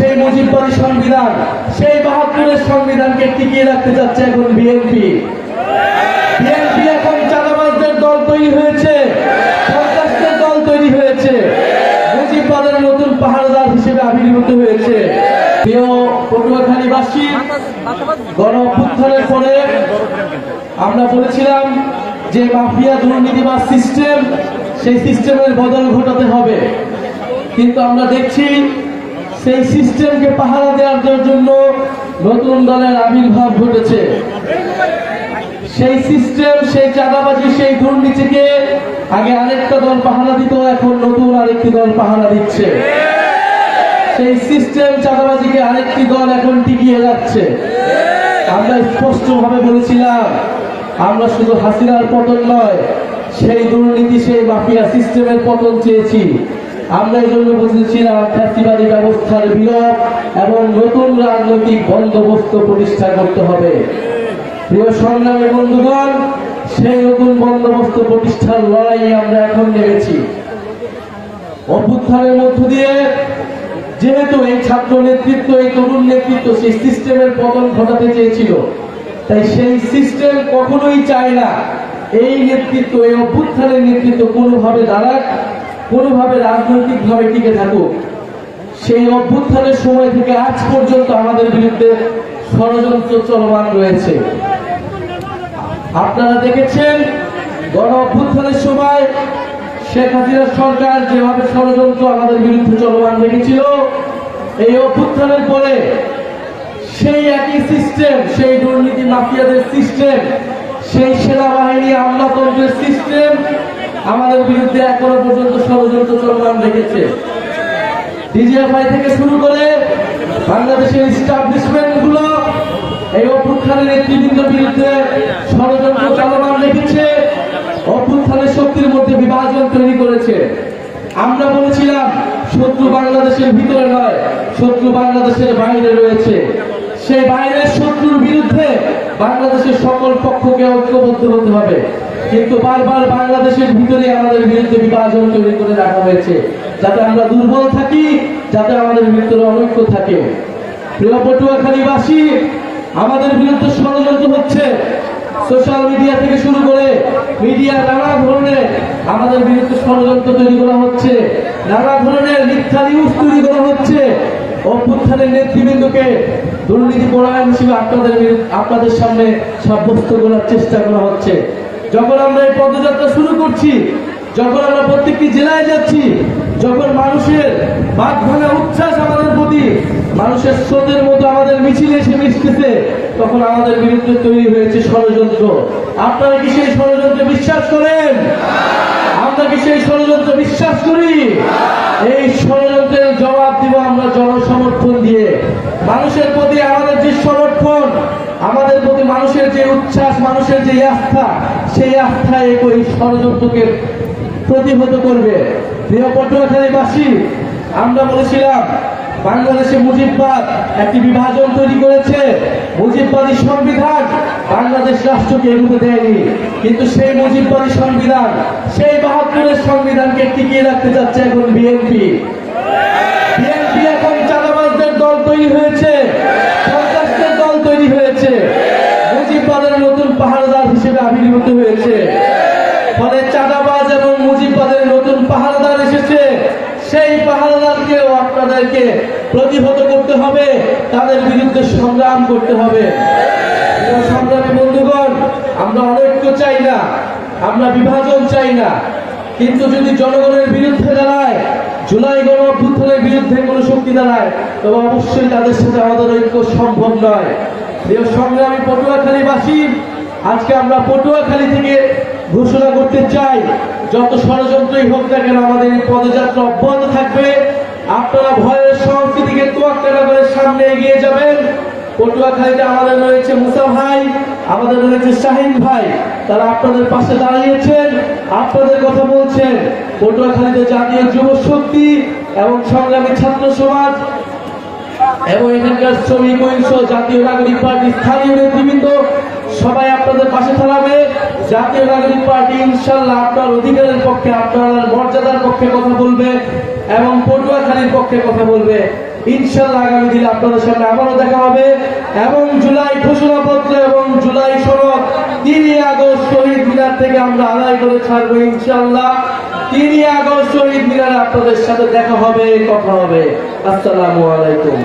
সেই মুজিববাদী সংবিধান, সেই বাহাত্তরের সংবিধানকে টিকিয়ে রাখতে যাচ্ছে এখন বিএনপি। বিএনপি এখন চাঁদাবাজদের দল তৈরি হয়েছে দল তৈরি হয়েছে, মুজিববাদের নতুন পাহাড়দার হিসেবে আবির্ভূত হয়েছে। পরে আমরা বলেছিলাম যে সিস্টেম, সেই সিস্টেমের বদল ঘটাতে হবে। কিন্তু আমরা দেখছি সেই সিস্টেমকে পাহারা দেওয়ার জন্য নতুন দলের আবির্ভাব ঘটেছে। সেই সিস্টেম, সেই চাঁদাবাজি, সেই দুর্নীতিকে আগে আরেকটা দল পাহারা দিত, এখন নতুন আরেকটি দল পাহারা দিচ্ছে। সেই সিস্টেম চাঁদাবাজিকে আরেকটি দল এখন টিকিয়ে যাচ্ছে। আমরা স্পষ্ট ভাবে বলেছিলাম, আমরা শুধু হাসিনার পতন নয়, সেই দুর্নীতি, সেই মাফিয়া সিস্টেমের পতন চেয়েছি। আমরা এই জন্য বলেছিলাম ফ্যাসিবাদী ব্যবস্থার বিলোপ এবং নতুন রাজনৈতিক বন্দোবস্ত প্রতিষ্ঠা করতে হবে। প্রিয় সংগ্রামী বন্ধুগণ, সেই নতুন বন্দোবস্ত প্রতিষ্ঠার লড়াইয়ে আমরা এখন নেমেছি। অভ্যুত্থানের মধ্য দিয়ে যেহেতু এই ছাত্র নেতৃত্ব, এই তরুণ নেতৃত্ব সেই সিস্টেমের পতন ঘটাতে চেয়েছিল, তাই সেই সিস্টেম কখনোই চায় না। এই নেতৃত্ব, এই অভ্যুত্থানের নেতৃত্ব কোনোভাবে দাঁড়াক কোনোভাবে রাজনৈতিকভাবে টিকে থাকুক, সেই অভ্যুত্থানের সময় থেকে আজ পর্যন্ত আমাদের বিরুদ্ধে ষড়যন্ত্র চলমান রয়েছে। আপনারা দেখেছেন, গণ অভ্যুত্থানের সময় শেখ হাসিনার সরকার যেভাবে ষড়যন্ত্র আমাদের বিরুদ্ধে চলমান রেখেছিল, এই অভ্যুত্থানের পরে সেই একই সিস্টেম সেই দুর্নীতি মাফিয়াদের সিস্টেম সেই সেনাবাহিনী আমলাতন্ত্রের সিস্টেম আমাদের বিরুদ্ধে এখনও পর্যন্ত ষড়যন্ত্র চলমান রেখেছে ডিজিএফআই থেকে শুরু করে বাংলাদেশের ইস্টাবলিশমেন্টগুলো এই অভ্যুত্থানের নেতৃবৃন্দের বিরুদ্ধে ষড়যন্ত্র চলমান রেখেছে অভ্যুত্থানের শক্তির মধ্যে বিভাজন তৈরি করেছে। আমরা বলেছিলাম, শত্রু বাংলাদেশের ভিতরে নয়, শত্রু বাংলাদেশের বাইরে রয়েছে। সেই বাইরের শত্রুর বিরুদ্ধে বাংলাদেশের সকল পক্ষকে ঐক্যবদ্ধ হতে হবে। কিন্তু বারবার বাংলাদেশের ভিতরে আমাদের বিরুদ্ধে বিভাজন তৈরি করে রাখা হয়েছে। যাতে আমরা দুর্বল থাকি, যাতে আমাদের ভিতরে অনৈক্য থাকে। প্রিয় পটুয়াখালীবাসী, আমাদের বিরুদ্ধে ষড়যন্ত্র হচ্ছে। সোশ্যাল মিডিয়া থেকে শুরু করে মিডিয়া, নানা ধরনের আমাদের বিরুদ্ধে ষড়যন্ত্র তৈরি করা হচ্ছে। নানা ধরনের মিথ্যা নিউজ তৈরি করা হচ্ছে। অভ্যুত্থানের নেতৃবৃন্দকে দুর্নীতি পরায়ণ হিসেবে আপনাদের আপনাদের সামনে সাব্যস্ত করার চেষ্টা করা হচ্ছে। যখন আমরা এই পদযাত্রা শুরু করছি, যখন আমরা প্রত্যেকটি জেলায় যাচ্ছি, যখন মানুষের বাদ ভাঙা উচ্ছ্বাস আমাদের প্রতি, মানুষের স্রোতের মতো আমাদের মিছিলে এসে মিশতেছে, তখন আমাদের বিরুদ্ধে তৈরি হয়েছে ষড়যন্ত্র। আপনারা কি সেই ষড়যন্ত্রে বিশ্বাস করেন? আমরা কি সেই ষড়যন্ত্র বিশ্বাস করি? এই ষড়যন্ত্রের জবাব দিব আমরা জনসমর্থন দিয়ে। মানুষের প্রতি আমাদের যে সমর্থন আমাদের প্রতি মানুষের যে উচ্ছ্বাস, মানুষের যে আস্থা সেই আস্থায় ওই ষড়যন্ত্রকে প্রতিহত করবে। প্রিয় পটুয়াখালীবাসী আমরা বলেছিলাম, বাংলাদেশে মুজিববাদ একটি বিভাজন তৈরি করেছে। মুজিববাদী সংবিধান বাংলাদেশ রাষ্ট্রকে এগুতে দেয়নি। কিন্তু সেই মুজিববাদী সংবিধান, সেই বাহাত্তরের সংবিধানকে টিকিয়ে রাখতে যাচ্ছে এখন বিএনপি এখন চাঁদাবাজদের দল তৈরি হয়েছে সন্ত্রাসদের দল তৈরি হয়েছে মুজিববাদের নতুন পাহাড়দার হিসেবে আবির্ভূত হয়েছে। ফলে চাঁদাবাজ এবং মুজিববাদের নতুন পাহাড়দার এসেছে। সেই পাহাড়দারকেও আপনাদেরকে প্রতিহত করতে হবে, তাদের বিরুদ্ধে সংগ্রাম করতে হবে। সংগ্রামী বন্ধুগণ, আমরা অনৈক্য চাই না, আমরা বিভাজন চাই না। কিন্তু যদি জনগণের বিরুদ্ধে দাঁড়ায়, জুলাই গণ অভ্যুত্থানের বিরুদ্ধে কোনো শক্তি দাঁড়ায়, তবে অবশ্যই তাদের সাথে আমাদের ঐক্য সম্ভব নয়। প্রিয় সংগ্রামী পটুয়াখালীবাসী আজকে আমরা পটুয়াখালী থেকে ঘোষণা করতে চাই, যত ষড়যন্ত্রই হোক না কেন আমাদের এই পদযাত্রা অব্যাহত থাকবে। আপনারা ভয়ের সংস্কৃতিকে তোয়াক্কা করে সামনে এগিয়ে যাবেন। পটুয়াখালীতে আমাদের রয়েছে মুসা ভাই, আমাদের রয়েছে শাহিন ভাই, তারা আপনাদের পাশে দাঁড়িয়েছেন, আপনাদের কথা বলছেন। পটুয়াখালীতে জাতীয় যুব শক্তি এবং সংগ্রামী ছাত্র সমাজ এবং এখানকার শ্রমিক ঐক্য জাতীয় নাগরিক পার্টি স্থানীয় নেতৃবৃন্দ, সবাই আপনাদের পাশে থাকবে। জাতীয় নাগরিক পার্টি ইনশাল্লাহ আপনার অধিকারের পক্ষে, আপনার মর্যাদার পক্ষে কথা বলবে এবং পটুয়াখালীর পক্ষে কথা বলবে। ইনশাল্লাহ আগামী দিনে আপনাদের সামনে আবারও দেখা হবে। এবং জুলাই ঘোষণাপত্র এবং জুলাই সনদ, তিনই আগস্ট শহীদ মিনার থেকে আমরা আদায় করে ছাড়বো ইনশাল্লাহ তিনই আগস্ট শহীদ মিনারে আপনাদের সাথে দেখা হবে কথা হবে। আসসালামু আলাইকুম।